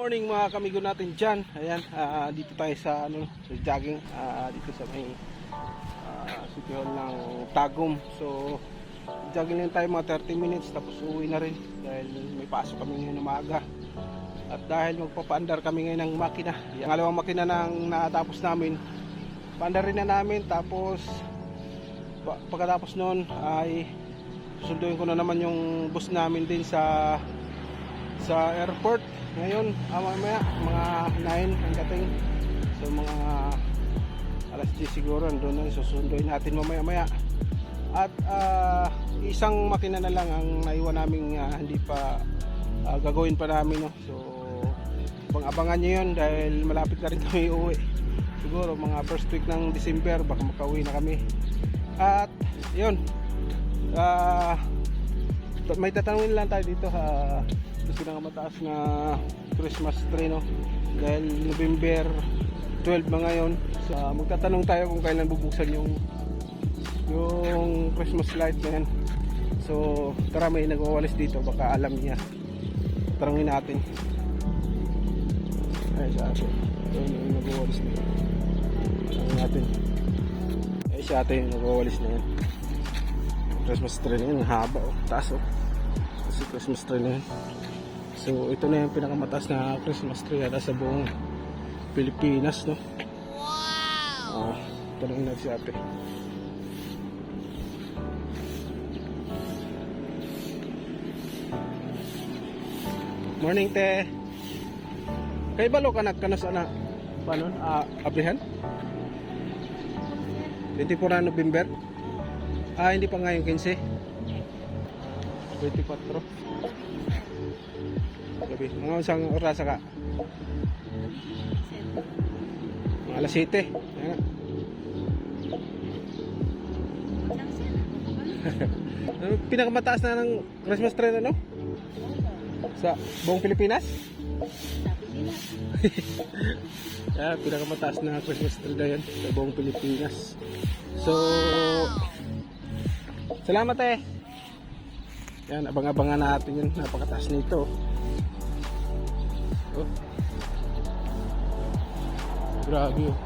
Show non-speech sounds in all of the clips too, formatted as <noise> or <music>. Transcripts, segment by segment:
Morning mga kamigo natin dyan. Ayan, ah, dito tayo sa ano, sa jogging ah, dito sa may uh, city hall ng Tagum. So, jogging lang tayo mga 30 minutes tapos uwi na rin dahil may pasok kami ngayon na maaga. At dahil magpapaandar kami ngayon ng makina. Yung alawang makina nang natapos namin, paandarin na namin tapos pa- pagkatapos noon ay susunduin ko na naman yung bus namin din sa sa airport. Ngayon ah, mamaya mga 9 ang dating. So mga alas 10 siguro doon na susunduin natin mamaya maya at ah, isang makina na lang ang naiwan namin hindi pa ah, gagawin pa namin no? so abang abangan nyo yun dahil malapit na rin kami uwi siguro mga first week ng December baka makauwi na kami. At yun. Ah may tatanungin lang tayo dito ha? Ito pinakamataas na Christmas tree no? Dahil November 12 na ngayon? So, magtatanong tayo kung kailan bubuksan yung yung Christmas light na yan. So tara may nagwawalis dito. Baka alam niya. Tanungin natin. Ay sa atin ito yung nagwawalis na yan. Tanungin natin. Ay sa atin yung nagwawalis na yan Christmas tree na yan haba oh taas oh kasi Christmas tree na yan So ito na yung pinakamataas na Christmas tree yata sa buong Pilipinas no. Wow. Oh, tanongin natin si ate. Morning te. Kay balo ka nagkanos ana paano ah, abrihan? 24 na November? Ah, hindi pa ngayon 15. 24. Gabi. Mga isang oras ka. Mga alas 7. Ayan. <laughs> Ano, pinakamataas na ng Christmas tree na no? Sa buong Pilipinas? <laughs> yeah, pinakamataas na Christmas tree na yan sa buong Pilipinas. So, salamat eh. Yan, abang-abangan natin yun. Napakataas nito. Oh. Grabe oh.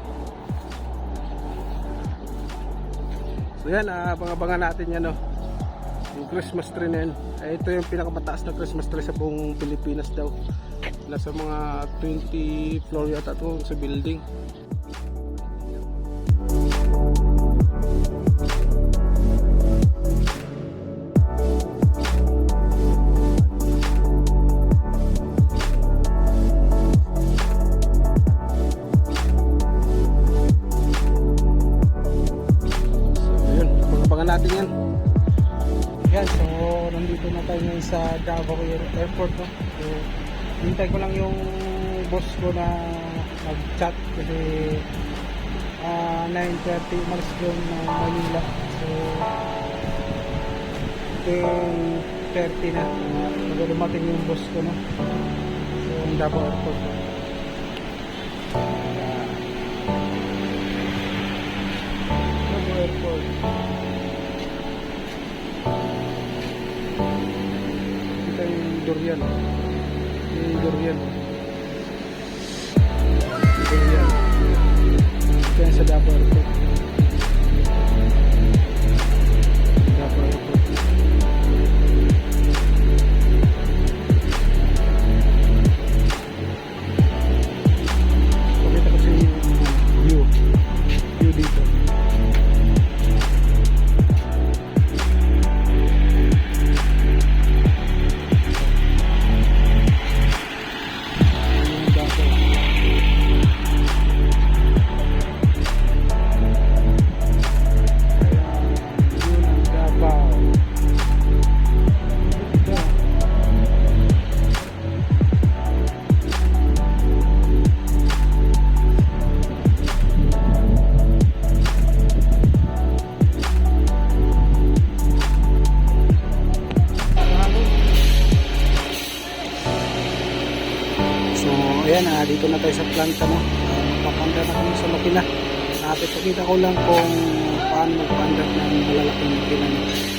So yan, ah, abang-abangan natin yan oh. Yung Christmas tree na yan. Eh, ito yung pinakamataas na Christmas tree sa buong Pilipinas daw. Nasa mga 20 floor yata ito sa building. Natin yan. Yan, so nandito na tayo ngayon sa Davao Air- Airport. No? So, hintay ko lang yung boss ko na nag-chat kasi ah 9.30 umalis doon ng Manila. So, 10.30 na. Uh, dumating yung boss ko. No? So, yung Davao Airport. Ah, Davao Airport. Durian. Yung durian. Durian. Ito yung sa Davao So, ayan, ah, dito na tayo sa planta no. Uh, papanda na kami sa makina. Uh, ipakita ko lang kung paano magpanda ng malalaking makina. No.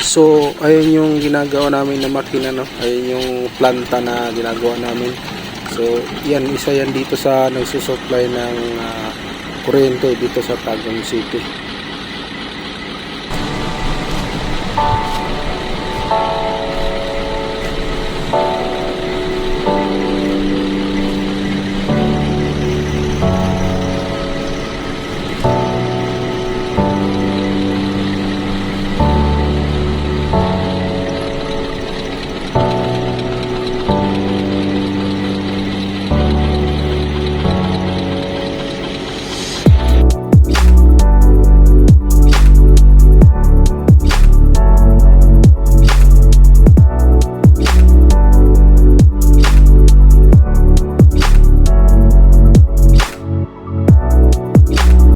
So, ayun yung ginagawa namin na makina, no? Ayun yung planta na ginagawa namin. So, yan, isa yan dito sa nagsusupply ng ah, kuryente dito sa Tagum City.